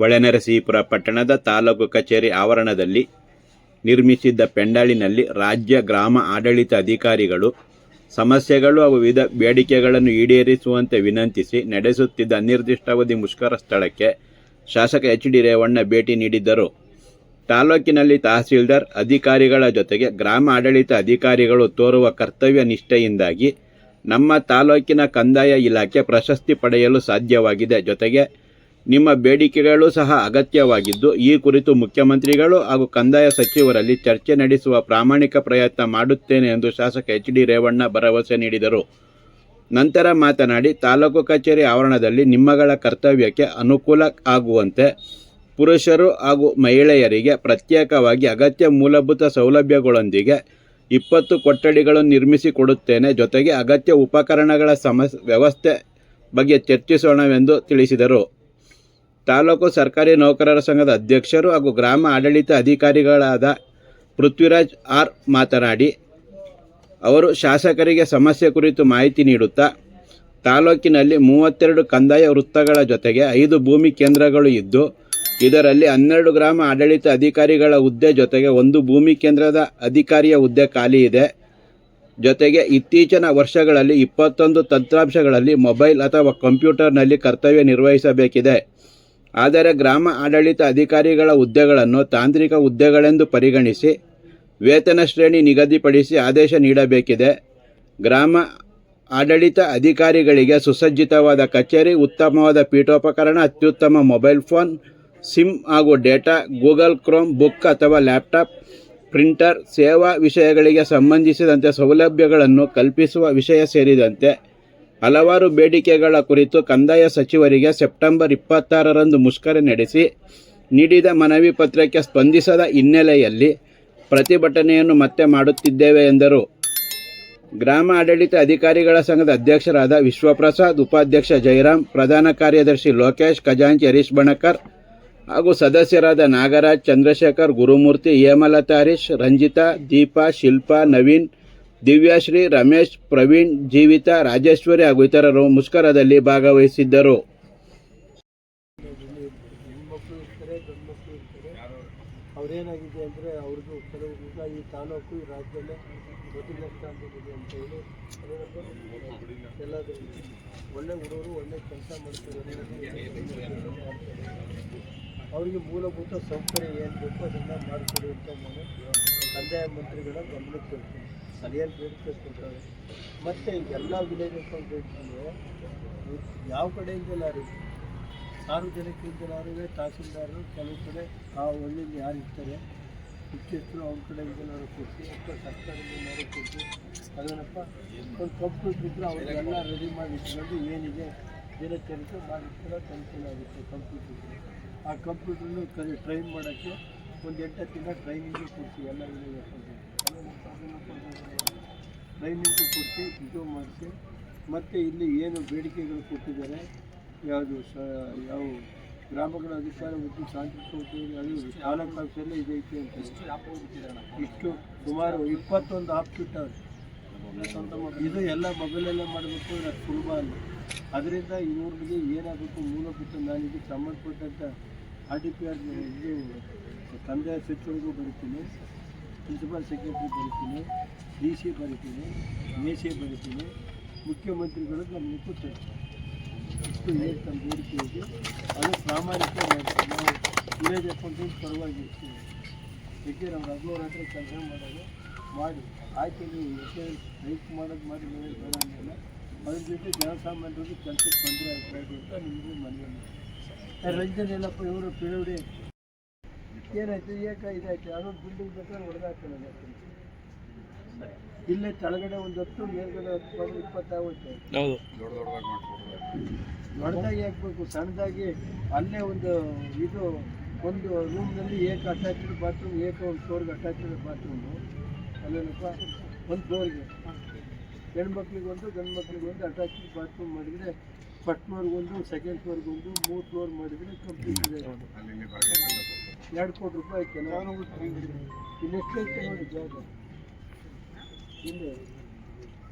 ಹೊಳೆನರಸೀಪುರ ಪಟ್ಟಣದ ತಾಲೂಕು ಕಚೇರಿ ಆವರಣದಲ್ಲಿ ನಿರ್ಮಿಸಿದ್ದ ಪೆಂಡಾಳಿನಲ್ಲಿ ರಾಜ್ಯ ಗ್ರಾಮ ಆಡಳಿತ ಅಧಿಕಾರಿಗಳು ಸಮಸ್ಯೆಗಳು ಹಾಗೂ ವಿವಿಧ ಬೇಡಿಕೆಗಳನ್ನು ಈಡೇರಿಸುವಂತೆ ವಿನಂತಿಸಿ ನಡೆಸುತ್ತಿದ್ದ ಅನಿರ್ದಿಷ್ಟಾವಧಿ ಮುಷ್ಕರ ಸ್ಥಳಕ್ಕೆ ಶಾಸಕ ಎಚ್ ಡಿ ರೇವಣ್ಣ ಭೇಟಿ ನೀಡಿದ್ದರು. ತಾಲೂಕಿನಲ್ಲಿ ತಹಸೀಲ್ದಾರ್ ಅಧಿಕಾರಿಗಳ ಜೊತೆಗೆ ಗ್ರಾಮ ಆಡಳಿತ ಅಧಿಕಾರಿಗಳು ತೋರುವ ಕರ್ತವ್ಯ ನಿಷ್ಠೆಯಿಂದಾಗಿ ನಮ್ಮ ತಾಲೂಕಿನ ಕಂದಾಯ ಇಲಾಖೆ ಪ್ರಶಸ್ತಿ ಪಡೆಯಲು ಸಾಧ್ಯವಾಗಿದೆ. ಜೊತೆಗೆ ನಿಮ್ಮ ಬೇಡಿಕೆಗಳು ಸಹ ಅಗತ್ಯವಾಗಿದ್ದು, ಈ ಕುರಿತು ಮುಖ್ಯಮಂತ್ರಿಗಳು ಹಾಗೂ ಕಂದಾಯ ಸಚಿವರಲ್ಲಿ ಚರ್ಚೆ ನಡೆಸುವ ಪ್ರಾಮಾಣಿಕ ಪ್ರಯತ್ನ ಮಾಡುತ್ತೇನೆ ಎಂದು ಶಾಸಕ ಎಚ್ ಡಿ ರೇವಣ್ಣ ಭರವಸೆ ನೀಡಿದರು. ನಂತರ ಮಾತನಾಡಿ, ತಾಲೂಕು ಕಚೇರಿ ಆವರಣದಲ್ಲಿ ನಿಮ್ಮಗಳ ಕರ್ತವ್ಯಕ್ಕೆ ಅನುಕೂಲ ಆಗುವಂತೆ ಪುರುಷರು ಹಾಗೂ ಮಹಿಳೆಯರಿಗೆ ಪ್ರತ್ಯೇಕವಾಗಿ ಅಗತ್ಯ ಮೂಲಭೂತ ಸೌಲಭ್ಯಗಳೊಂದಿಗೆ ಇಪ್ಪತ್ತು ಕೊಠಡಿಗಳನ್ನು ನಿರ್ಮಿಸಿಕೊಡುತ್ತೇನೆ ಜೊತೆಗೆ ಅಗತ್ಯ ಉಪಕರಣಗಳ ಸಮಸ್, ವ್ಯವಸ್ಥೆ ಬಗ್ಗೆ ಚರ್ಚಿಸೋಣವೆಂದು ತಿಳಿಸಿದರು. ತಾಲೂಕು ಸರ್ಕಾರಿ ನೌಕರರ ಸಂಘದ ಅಧ್ಯಕ್ಷರು ಹಾಗೂ ಗ್ರಾಮ ಆಡಳಿತ ಅಧಿಕಾರಿಗಳಾದ ಪೃಥ್ವಿರಾಜ್ ಆರ್ ಮಾತನಾಡಿ, ಅವರು ಶಾಸಕರಿಗೆ ಸಮಸ್ಯೆ ಕುರಿತು ಮಾಹಿತಿ ನೀಡುತ್ತಾ, ತಾಲೂಕಿನಲ್ಲಿ ಮೂವತ್ತೆರಡು ಕಂದಾಯ ವೃತ್ತಗಳ ಜೊತೆಗೆ ಐದು ಭೂಮಿ ಕೇಂದ್ರಗಳು ಇದ್ದು, ಇದರಲ್ಲಿ ಹನ್ನೆರಡು ಗ್ರಾಮ ಆಡಳಿತ ಅಧಿಕಾರಿಗಳ ಹುದ್ದೆ ಜೊತೆಗೆ ಒಂದು ಭೂಮಿ ಕೇಂದ್ರದ ಅಧಿಕಾರಿಯ ಹುದ್ದೆ ಖಾಲಿ ಇದೆ. ಜೊತೆಗೆ ಇತ್ತೀಚಿನ ವರ್ಷಗಳಲ್ಲಿ ಇಪ್ಪತ್ತೊಂದು ತಂತ್ರಾಂಶಗಳಲ್ಲಿ ಮೊಬೈಲ್ ಅಥವಾ ಕಂಪ್ಯೂಟರ್ನಲ್ಲಿ ಕರ್ತವ್ಯ ನಿರ್ವಹಿಸಬೇಕಿದೆ. ಆದರೆ ಗ್ರಾಮ ಆಡಳಿತ ಅಧಿಕಾರಿಗಳ ಹುದ್ದೆಗಳನ್ನು ತಾಂತ್ರಿಕ ಹುದ್ದೆಗಳೆಂದು ಪರಿಗಣಿಸಿ ವೇತನ ಶ್ರೇಣಿ ನಿಗದಿಪಡಿಸಿ ಆದೇಶ ನೀಡಬೇಕಿದೆ. ಗ್ರಾಮ ಆಡಳಿತ ಅಧಿಕಾರಿಗಳಿಗೆ ಸುಸಜ್ಜಿತವಾದ ಕಚೇರಿ, ಉತ್ತಮವಾದ ಪೀಠೋಪಕರಣ, ಅತ್ಯುತ್ತಮ ಮೊಬೈಲ್ ಫೋನ್, ಸಿಮ್ ಹಾಗೂ ಡೇಟಾ, ಗೂಗಲ್ ಕ್ರೋಮ್ ಬುಕ್ ಅಥವಾ ಲ್ಯಾಪ್ಟಾಪ್, ಪ್ರಿಂಟರ್ ಸೇವಾ ವಿಷಯಗಳಿಗೆ ಸಂಬಂಧಿಸಿದಂತೆ ಸೌಲಭ್ಯಗಳನ್ನು ಕಲ್ಪಿಸುವ ವಿಷಯ ಸೇರಿದಂತೆ ಹಲವಾರು ಬೇಡಿಕೆಗಳ ಕುರಿತು ಕಂದಾಯ ಸಚಿವರಿಗೆ ಸೆಪ್ಟೆಂಬರ್ ಇಪ್ಪತ್ತಾರರಂದು ಮುಷ್ಕರ ನಡೆಸಿ ನೀಡಿದ ಮನವಿ ಪತ್ರಕ್ಕೆ ಸ್ಪಂದಿಸದ ಹಿನ್ನೆಲೆಯಲ್ಲಿ ಪ್ರತಿಭಟನೆಯನ್ನು ಮತ್ತೆ ಮಾಡುತ್ತಿದ್ದೇವೆ ಎಂದರು. ಗ್ರಾಮ ಆಡಳಿತ ಅಧಿಕಾರಿಗಳ ಸಂಘದ ಅಧ್ಯಕ್ಷರಾದ ವಿಶ್ವಪ್ರಸಾದ್, ಉಪಾಧ್ಯಕ್ಷ ಜಯರಾಮ್ ಪ್ರಧಾನ ಕಾರ್ಯದರ್ಶಿ ಲೋಕೇಶ್, ಖಜಾಂಚಿ ಹರೀಶ್ ಬಣಕರ್ ಹಾಗೂ ಸದಸ್ಯರಾದ ನಾಗರಾಜ್, ಚಂದ್ರಶೇಖರ್, ಗುರುಮೂರ್ತಿ ಹೇಮಲತಾ ಹರೀಶ್, ರಂಜಿತಾ, ದೀಪಾ, ಶಿಲ್ಪಾ, ನವೀನ್ ದಿವ್ಯಾಶ್ರೀ, ರಮೇಶ್, ಪ್ರವೀಣ್, ಜೀವಿತಾ, ರಾಜೇಶ್ವರಿ ಹಾಗೂ ಇತರರು ಮುಷ್ಕರದಲ್ಲಿ ಭಾಗವಹಿಸಿದ್ದರು. ಅವರೇನಾಗಿದೆ ಅಂದರೆ ಅವ್ರದ್ದು ಕೆಲವು ಈ ತಾಲೂಕು, ಈ ರಾಜ್ಯದಲ್ಲೇ ಮೊದಲನೇ ಸ್ಥಾನದಲ್ಲಿದೆ ಅಂತ ಹೇಳಿ. ಎಲ್ಲದರಲ್ಲಿ ಒಳ್ಳೆ ಹುಡುಗರು, ಒಳ್ಳೆ ಕೆಲಸ ಮಾಡ್ತಾರೆ ಅವರಿಗೆ ಮೂಲಭೂತ ಸೌಕರ್ಯ ಏನು ಬೇಕು ಅದನ್ನು ಅಂತ ನಾನು ಕಂದಾಯ ಮಂತ್ರಿಗಳ ಗಮನಕ್ಕೆ ಅದೇನು ಬೇಡಿಕೆ ಮತ್ತೆ ಎಲ್ಲ ವಿಲೇಜಸ್ ಬೇಕಂದ್ರೆ ಯಾವ ಕಡೆ ಇಂದಲಾರ ಸಾರ್ವಜನಿಕರಿಂದಲಾರು ತಹಸೀಲ್ದಾರರು ಕೆಲವು ಕಡೆ ಆ ಹಳ್ಳಿಲಿ ಯಾರು ಇರ್ತಾರೆ, ಮುಖ್ಯಸ್ಥರು ಅವ್ರ ಕಡೆಯಿಂದಲಾರು ಕೊಟ್ಟು ಅಥವಾ ಸರ್ಕಾರದಿಂದಲಾರು ಕೊಟ್ಟು ಅದೇನಪ್ಪ ಒಂದು ಕಂಪ್ಯೂಟರ್ ಇದ್ದರೆ ಅವ್ರಿಗೆಲ್ಲ ರೆಡಿ ಮಾಡಿ ಇಟ್ಕೊಂಡು ಏನಿದೆ ದಿನಚರಿಕೆ ಮಾಡಿರ್ತಾರೆ ಅನುಕೂಲ ಆಗುತ್ತೆ ಕಂಪ್ಯೂಟರ್ ಇದ್ರೆ. ಆ ಕಂಪ್ಯೂಟ್ರನ್ನು ಕಲಿ ಟ್ರೈನ್ ಮಾಡೋಕ್ಕೆ ಒಂದು ಎಂಟತ್ತು ದಿನ ಟ್ರೈನಿಂಗು ಕೊಡ್ತೀವಿ ಎಲ್ಲ ಟ್ರೈನಿಂಗು ಕೊಟ್ಟು ಇದು ಮಾಡಿಸಿ ಮತ್ತು ಇಲ್ಲಿ ಏನು ಬೇಡಿಕೆಗಳು ಕೊಟ್ಟಿದ್ದಾರೆ ಯಾವುದು ಸ ಯಾವ ಗ್ರಾಮಗಳ ಅಧಿಕಾರ ಮತ್ತು ತಾಂತ್ರಿಕ ಉದ್ಯೋಗ ಅದು ತಾಲೂಕು ಆಫೀಸಲ್ಲೇ ಇದೈತಿ ಅಂತ ಇಷ್ಟು ಸುಮಾರು ಇಪ್ಪತ್ತೊಂದು ಆಪ್ ಬಿಟ್ಟವ್ರೆ ಇದು ಎಲ್ಲ ಮೊಬೈಲಲ್ಲೇ ಮಾಡಬೇಕು ಅದು ಸುಲಭ ಅಲ್ಲ. ಅದರಿಂದ ಇವ್ರಿಗೆ ಏನಾಗಬೇಕು ಮೂಲಭೂತ ನಾನು ಇದಕ್ಕೆ ಸಂಬಂಧಪಟ್ಟಂಥ ಆರ್ ಡಿ ಪಿ ಆರ್ ಇದು ತಂದೆ ಸಚಿವರಿಗೂ ಬರಿತೀನಿ ಪ್ರಿನ್ಸಿಪಲ್ ಸೆಕ್ರೆಟ್ರಿ ಬರಿತೀನಿ, ಡಿ ಸಿ ಬರಿತೀನಿ, ಎ ಸಿ ಬರಿತೀನಿ, ಮುಖ್ಯಮಂತ್ರಿಗಳು ನಮ್ಮ ಕೂತಾರೆ ಇಷ್ಟು ಏನು ತಮ್ಮ ಬೇಡಿಕೆ ಇದೆ. ಅದು ಪ್ರಾಮಾಣಿಕ ನಾವು ವಿಲೇಜ್ ಅಕೌಂಟೆಂಟ್ ಪರವಾಗಿ ಇರ್ತೀವಿ ನಮ್ಮ ರಘುವರ ಹದಿನೂರು ಹತ್ರ ಕೆಲಸ ಮಾಡೋದು ಮಾಡಿ. ಆಯ್ತು ನೀವು ಎಷ್ಟೇ ರೈಟ್ ಮಾಡೋದು ಮಾಡಿ ಮೇಲೆ ಬೇಡ ಅಂದಿಲ್ಲ ಅದ್ರ ಜೊತೆ ಜನಸಾಮಾನ್ಯರಿಗೆ ಕೆಲಸಕ್ಕೆ ತೊಂದರೆ ಆಗ್ತಾಯಿದೆ ಅಂತ ನಿಮಗೂ ಮನೆಯಲ್ಲಿ ರಂಜನ್ ಎಲ್ಲಪ್ಪ ಇವರು ಪಿಳವಡಿ ಏನಾಯ್ತು ಏಕ ಇದಾಯ್ತು ಯಾವುದೋ ಬಿಲ್ಡಿಂಗ್ ಬೇಕಾದ್ರೆ ಹೊಡೆದಾಗ್ತದೆ ಇಲ್ಲೇ ಕೆಳಗಡೆ ಒಂದು ಹತ್ತು ಮೇಲ್ಗಡೆ ಹತ್ತು ಬಂದು ಇಪ್ಪತ್ತಾಗುತ್ತೆ ದೊಡ್ಡದಾಗಿ ಹಾಕ್ಬೇಕು ಸಣ್ಣದಾಗಿ ಅಲ್ಲೇ ಒಂದು ಇದು ಒಂದು ರೂಮ್ನಲ್ಲಿ ಏಕ ಅಟ್ಯಾಚ್ಡ್ ಬಾತ್ರೂಮ್ ಏಕ ಒಂದು ಫ್ಲೋರ್ಗೆ ಅಟ್ಯಾಚ್ಡ್ ಬಾತ್ರೂಮು ಅಲ್ಲೇನಪ್ಪ? ಒಂದು ಫ್ಲೋರ್ಗೆ ಹೆಣ್ಮಕ್ಳಿಗೊಂದು ಗಂಡು ಮಕ್ಳಿಗೆ ಒಂದು ಅಟ್ಯಾಚ್ಡ್ ಬಾತ್ರೂಮ್ ಮಾಡಿದರೆ ಫಸ್ಟ್ ಫ್ಲೋರ್ಗೊಂದು ಸೆಕೆಂಡ್ ಫ್ಲೋರ್ಗೊಂದು ಮೂರು ಫ್ಲೋರ್ ಮಾಡಿದರೆ ಕಂಪ್ಲೀಟ್ ಇದೆ. ಎರಡು ಕೋಟಿ ರೂಪಾಯಿ ಐತೆ ಇನ್ನೆಷ್ಟು ಐತೆ ನೋಡಿ ಜಾಗ? ಇಲ್ಲಿ.